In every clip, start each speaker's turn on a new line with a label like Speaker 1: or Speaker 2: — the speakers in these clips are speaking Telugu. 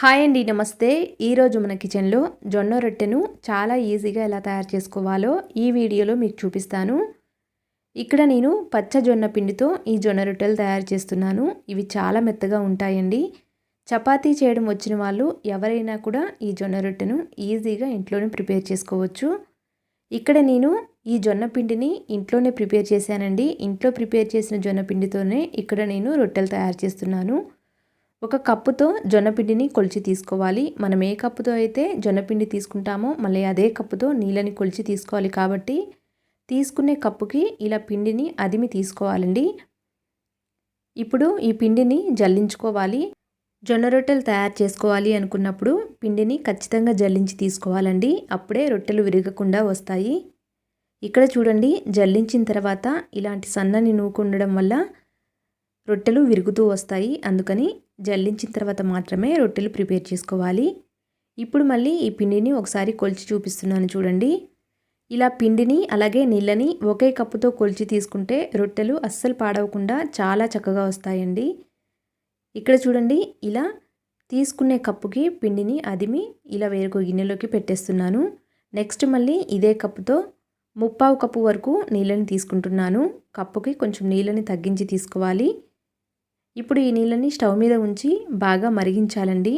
Speaker 1: హాయ్ అండి నమస్తే. ఈరోజు మన కిచెన్లో జొన్న రొట్టెను చాలా ఈజీగా ఎలా తయారు చేసుకోవాలో ఈ వీడియోలో మీకు చూపిస్తాను. ఇక్కడ నేను పచ్చ జొన్న పిండితో ఈ జొన్న రొట్టెలు తయారు చేస్తున్నాను. ఇవి చాలా మెత్తగా ఉంటాయండి. చపాతీ చేయడం వచ్చిన వాళ్ళు ఎవరైనా కూడా ఈ జొన్న రొట్టెను ఈజీగా ఇంట్లోనే ప్రిపేర్ చేసుకోవచ్చు. ఇక్కడ నేను ఈ జొన్న పిండిని ఇంట్లోనే ప్రిపేర్ చేశానండి. ఇంట్లో ప్రిపేర్ చేసిన జొన్న పిండితోనే ఇక్కడ నేను రొట్టెలు తయారు చేస్తున్నాను. ఒక కప్పుతో జొన్నపిండిని కొలిచి తీసుకోవాలి. మనం ఏ కప్పుతో అయితే జొన్నపిండి తీసుకుంటామో మళ్ళీ అదే కప్పుతో నీళ్ళని కొలిచి తీసుకోవాలి కాబట్టి తీసుకునే కప్పుకి ఇలా పిండిని అదిమి తీసుకోవాలండి. ఇప్పుడు ఈ పిండిని జల్లించుకోవాలి. జొన్న రొట్టెలు తయారు చేసుకోవాలి అనుకున్నప్పుడు పిండిని ఖచ్చితంగా జల్లించి తీసుకోవాలండి. అప్పుడే రొట్టెలు విరగకుండా వస్తాయి. ఇక్కడ చూడండి జల్లించిన తర్వాత ఇలాంటి సన్నని నూకుండడం వల్ల రొట్టెలు విరుగుతూ వస్తాయి. అందుకని జల్లించిన తర్వాత మాత్రమే రొట్టెలు ప్రిపేర్ చేసుకోవాలి. ఇప్పుడు మళ్ళీ ఈ పిండిని ఒకసారి కొలిచి చూపిస్తున్నాను చూడండి. ఇలా పిండిని అలాగే నీళ్ళని ఒకే కప్పుతో కొలిచి తీసుకుంటే రొట్టెలు అస్సలు పాడవకుండా చాలా చక్కగా వస్తాయండి. ఇక్కడ చూడండి ఇలా తీసుకునే కప్పుకి పిండిని అదిమి ఇలా వేరొక గిన్నెలోకి పెట్టేస్తున్నాను. నెక్స్ట్ మళ్ళీ ఇదే కప్పుతో ముప్పావు కప్పు వరకు నీళ్ళని తీసుకుంటున్నాను. కప్పుకి కొంచెం నీళ్ళని తగ్గించి తీసుకోవాలి. ఇప్పుడు ఈ నీళ్ళని స్టవ్ మీద ఉంచి బాగా మరిగించాలండి.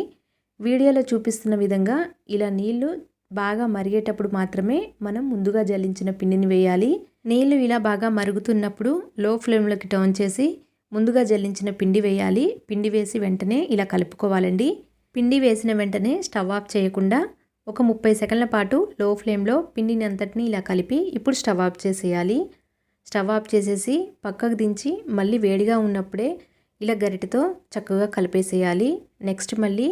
Speaker 1: వీడియోలో చూపిస్తున్న విధంగా ఇలా నీళ్ళు బాగా మరిగేటప్పుడు మాత్రమే మనం ముందుగా జల్లించిన పిండిని వేయాలి. నీళ్ళు ఇలా బాగా మరుగుతున్నప్పుడు లో ఫ్లేమ్లోకి టర్న్ చేసి ముందుగా జల్లించిన పిండి వేయాలి. పిండి వేసి వెంటనే ఇలా కలుపుకోవాలండి. పిండి వేసిన వెంటనే స్టవ్ ఆఫ్ చేయకుండా ఒక ముప్పై సెకండ్ల పాటు లో ఫ్లేమ్లో పిండిని అంతటిని ఇలా కలిపి ఇప్పుడు స్టవ్ ఆఫ్ చేసేయాలి. స్టవ్ ఆఫ్ చేసేసి పక్కకు దించి మళ్ళీ వేడిగా ఉన్నప్పుడే ఇలా గరిటతో చక్కగా కలిపేసేయాలి. నెక్స్ట్ మళ్ళీ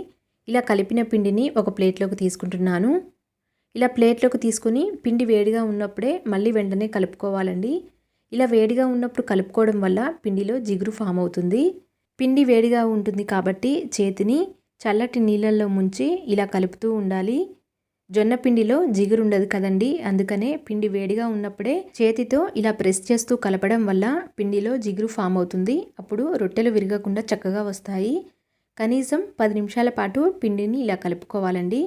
Speaker 1: ఇలా కలిపిన పిండిని ఒక ప్లేట్లోకి తీసుకుంటున్నాను. ఇలా ప్లేట్లోకి తీసుకుని పిండి వేడిగా ఉన్నప్పుడే మళ్ళీ వెంటనే కలుపుకోవాలండి. ఇలా వేడిగా ఉన్నప్పుడు కలుపుకోవడం వల్ల పిండిలో జిగురు ఫామ్ అవుతుంది. పిండి వేడిగా ఉంటుంది కాబట్టి చేతిని చల్లటి నీళ్ళల్లో ముంచి ఇలా కలుపుతూ ఉండాలి. జొన్న పిండిలో జిగురుండదు కదండి. అందుకనే పిండి వేడిగా ఉన్నప్పుడే చేతితో ఇలా ప్రెస్ చేస్తూ కలపడం వల్ల పిండిలో జిగురు ఫామ్ అవుతుంది. అప్పుడు రొట్టెలు విరగకుండా చక్కగా వస్తాయి. కనీసం పది నిమిషాల పాటు పిండిని ఇలా కలుపుకోవాలండి.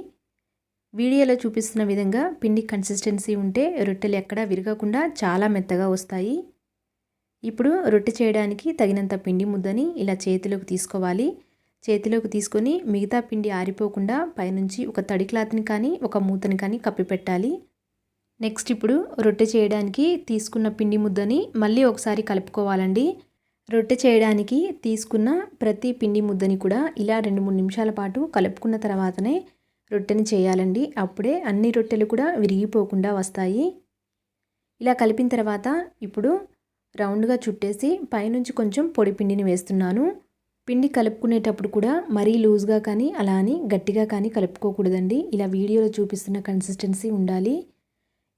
Speaker 1: వీడియోలో చూపిస్తున్న విధంగా పిండి కన్సిస్టెన్సీ ఉంటే రొట్టెలు ఎక్కడా విరగకుండా చాలా మెత్తగా వస్తాయి. ఇప్పుడు రొట్టె చేయడానికి తగినంత పిండి ముద్దని ఇలా చేతిలోకి తీసుకోవాలి. చేతిలోకి తీసుకొని మిగతా పిండి ఆరిపోకుండా పైనుంచి ఒక తడి క్లాత్ని కానీ ఒక మూతని కానీ కప్పి పెట్టాలి. నెక్స్ట్ ఇప్పుడు రొట్టె చేయడానికి తీసుకున్న పిండి ముద్దని మళ్ళీ ఒకసారి కలుపుకోవాలండి. రొట్టె చేయడానికి తీసుకున్న ప్రతి పిండి ముద్దని కూడా ఇలా రెండు మూడు నిమిషాల పాటు కలుపుకున్న తర్వాతనే రొట్టెని చేయాలండి. అప్పుడే అన్ని రొట్టెలు కూడా విరిగిపోకుండా వస్తాయి. ఇలా కలిపిన తర్వాత ఇప్పుడు రౌండ్గా చుట్టేసి పైనుంచి కొంచెం పొడి పిండిని వేస్తున్నాను. పిండి కలుపుకునేటప్పుడు కూడా మరీ లూజ్గా కానీ అలా అని గట్టిగా కానీ కలుపుకోకూడదండి. ఇలా వీడియోలో చూపిస్తున్న కన్సిస్టెన్సీ ఉండాలి.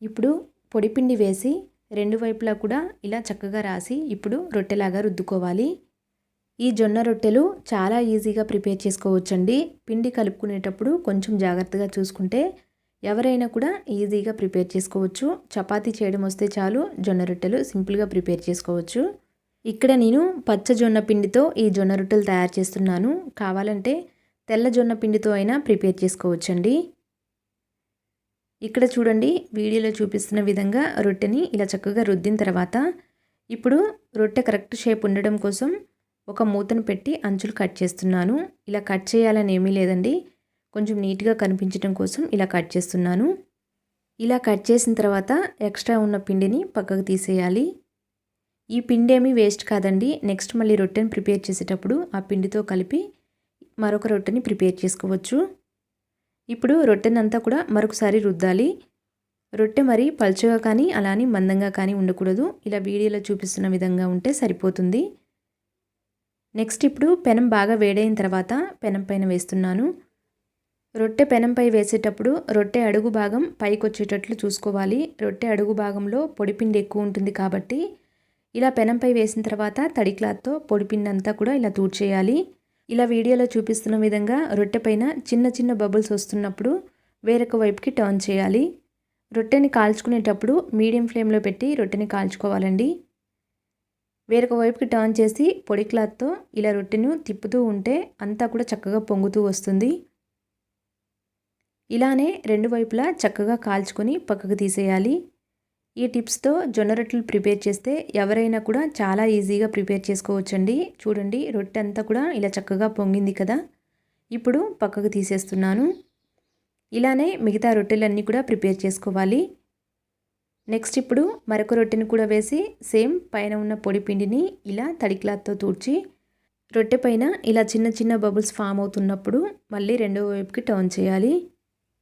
Speaker 1: ఇప్పుడు పొడి పిండి వేసి రెండు వైపులా కూడా ఇలా చక్కగా రాసి ఇప్పుడు రొట్టెలాగా రుద్దుకోవాలి. ఈ జొన్న రొట్టెలు చాలా ఈజీగా ప్రిపేర్ చేసుకోవచ్చండి. పిండి కలుపుకునేటప్పుడు కొంచెం జాగ్రత్తగా చూసుకుంటే ఎవరైనా కూడా ఈజీగా ప్రిపేర్ చేసుకోవచ్చు. చపాతీ చేయడం వస్తే చాలు జొన్న రొట్టెలు సింపుల్గా ప్రిపేర్ చేసుకోవచ్చు. ఇక్కడ నేను పచ్చ జొన్న పిండితో ఈ జొన్న రొట్టెలు తయారు చేస్తున్నాను. కావాలంటే తెల్ల జొన్న పిండితో అయినా ప్రిపేర్ చేసుకోవచ్చండి. ఇక్కడ చూడండి వీడియోలో చూపిస్తున్న విధంగా రొట్టెని ఇలా చక్కగా రుద్దిన తర్వాత ఇప్పుడు రొట్టె కరెక్ట్ షేప్ ఉండడం కోసం ఒక మూతను పెట్టి అంచులు కట్ చేస్తున్నాను. ఇలా కట్ చేయాలని ఏమీ లేదండి. కొంచెం నీట్గా కనిపించడం కోసం ఇలా కట్ చేస్తున్నాను. ఇలా కట్ చేసిన తర్వాత ఎక్స్ట్రా ఉన్న పిండిని పక్కకు తీసేయాలి. ఈ పిండి ఏమీ వేస్ట్ కాదండి. నెక్స్ట్ మళ్ళీ రొట్టెని ప్రిపేర్ చేసేటప్పుడు ఆ పిండితో కలిపి మరొక రొట్టెని ప్రిపేర్ చేసుకోవచ్చు. ఇప్పుడు రొట్టెనంతా కూడా మరొకసారి రుద్దాలి. రొట్టె మరి పలుచగా కానీ అలానే మందంగా కానీ ఉండకూడదు. ఇలా వీడియోలో చూపిస్తున్న విధంగా ఉంటే సరిపోతుంది. నెక్స్ట్ ఇప్పుడు పెనం బాగా వేడైన తర్వాత పెనం పైన వేస్తున్నాను. రొట్టె పెనంపై వేసేటప్పుడు రొట్టె అడుగు భాగం పైకి వచ్చేటట్లు చూసుకోవాలి. రొట్టె అడుగు భాగంలో పొడిపిండి ఎక్కువ ఉంటుంది కాబట్టి ఇలా పెనంపై వేసిన తర్వాత తడి క్లాత్తో పొడిపిండంతా కూడా ఇలా తూడ్చేయాలి ఇలా వీడియోలో చూపిస్తున్న విధంగా రొట్టె పైన చిన్న చిన్న బబుల్స్ వస్తున్నప్పుడు వేరొక వైపుకి టర్న్ చేయాలి. రొట్టెని కాల్చుకునేటప్పుడు మీడియం ఫ్లేమ్లో పెట్టి రొట్టెని కాల్చుకోవాలండి. వేరొక వైపుకి టర్న్ చేసి పొడి క్లాత్తో ఇలా రొట్టెను తిప్పుతూ ఉంటే అంతా కూడా చక్కగా పొంగుతూ వస్తుంది. ఇలానే రెండు వైపులా చక్కగా కాల్చుకొని పక్కకు తీసేయాలి. ఈ టిప్స్తో జొన్న రొట్టెలు ప్రిపేర్ చేస్తే ఎవరైనా కూడా చాలా ఈజీగా ప్రిపేర్ చేసుకోవచ్చండి. చూడండి రొట్టె అంతా కూడా ఇలా చక్కగా పొంగింది కదా. ఇప్పుడు పక్కకు తీసేస్తున్నాను. ఇలానే మిగతా రొట్టెలన్నీ కూడా ప్రిపేర్ చేసుకోవాలి. నెక్స్ట్ ఇప్పుడు మరొక రొట్టెని కూడా వేసి సేమ్ పైన ఉన్న పొడి పిండిని ఇలా తడి క్లాత్తో తూడ్చి రొట్టె పైన ఇలా చిన్న చిన్న బబుల్స్ ఫామ్ అవుతున్నప్పుడు మళ్ళీ రెండో వైపుకి టర్న్ చేయాలి.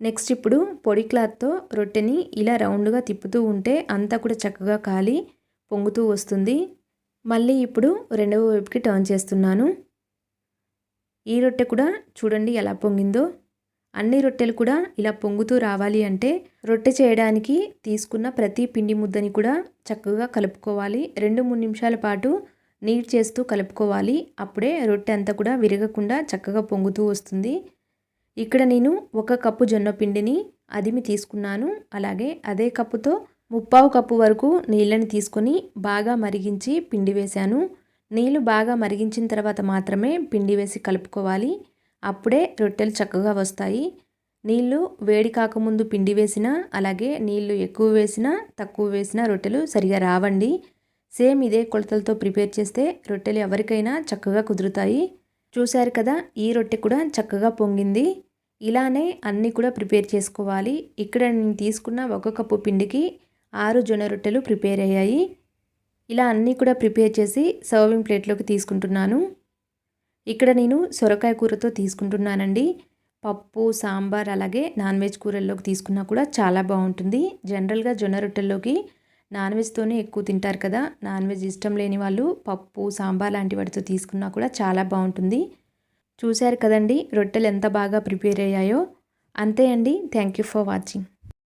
Speaker 1: నెక్స్ట్ ఇప్పుడు పొడి క్లాత్తో రొట్టెని ఇలా రౌండ్గా తిప్పుతూ ఉంటే అంతా కూడా చక్కగా కాలి పొంగుతూ వస్తుంది. మళ్ళీ ఇప్పుడు రెండవ వైపుకి టర్న్ చేస్తున్నాను. ఈ రొట్టె కూడా చూడండి ఎలా పొంగిందో. అన్ని రొట్టెలు కూడా ఇలా పొంగుతూ రావాలి అంటే రొట్టె చేయడానికి తీసుకున్న ప్రతి పిండి ముద్దని కూడా చక్కగా కలుపుకోవాలి. రెండు మూడు నిమిషాల పాటు నీట్ చేస్తూ కలుపుకోవాలి. అప్పుడే రొట్టె అంతా కూడా విరగకుండా చక్కగా పొంగుతూ వస్తుంది. ఇక్కడ నేను ఒక కప్పు జొన్న పిండిని అదిమి తీసుకున్నాను. అలాగే అదే కప్పుతో ముప్పావు కప్పు వరకు నీళ్ళని తీసుకొని బాగా మరిగించి పిండి వేశాను. నీళ్ళు బాగా మరిగించిన తర్వాత మాత్రమే పిండి వేసి కలుపుకోవాలి. అప్పుడే రొట్టెలు చక్కగా వస్తాయి. నీళ్ళు వేడి కాకముందు పిండి వేసినా అలాగే నీళ్ళు ఎక్కువ వేసినా తక్కువ వేసినా రొట్టెలు సరిగా రావండి. సేమ్ ఇదే కొలతలతో ప్రిపేర్ చేస్తే రొట్టెలు ఎవరికైనా చక్కగా కుదురుతాయి. చూశారు కదా ఈ రొట్టె కూడా చక్కగా పొంగింది. ఇలానే అన్నీ కూడా ప్రిపేర్ చేసుకోవాలి. ఇక్కడ నేను తీసుకున్న ఒక కప్పు పిండికి ఆరు జొన్న రొట్టెలు ప్రిపేర్ అయ్యాయి. ఇలా అన్నీ కూడా ప్రిపేర్ చేసి సర్వింగ్ ప్లేట్లోకి తీసుకుంటున్నాను. ఇక్కడ నేను సొరకాయ కూరతో తీసుకుంటున్నానండి. పప్పు సాంబార్ అలాగే నాన్ వెజ్ కూరల్లోకి తీసుకున్నా కూడా చాలా బాగుంటుంది. జనరల్గా జొన్న రొట్టెల్లోకి నాన్ వెజ్తోనే ఎక్కువ తింటారు కదా నాన్ వెజ్ ఇష్టం లేని వాళ్ళు పప్పు సాంబార్ లాంటి వాటితో తీసుకున్నా కూడా చాలా బాగుంటుంది. చూశారు కదండి రొట్టెలు ఎంత బాగా ప్రిపేర్ అయ్యాయో. అంతే అండి థ్యాంక్ యూ ఫర్ వాచింగ్.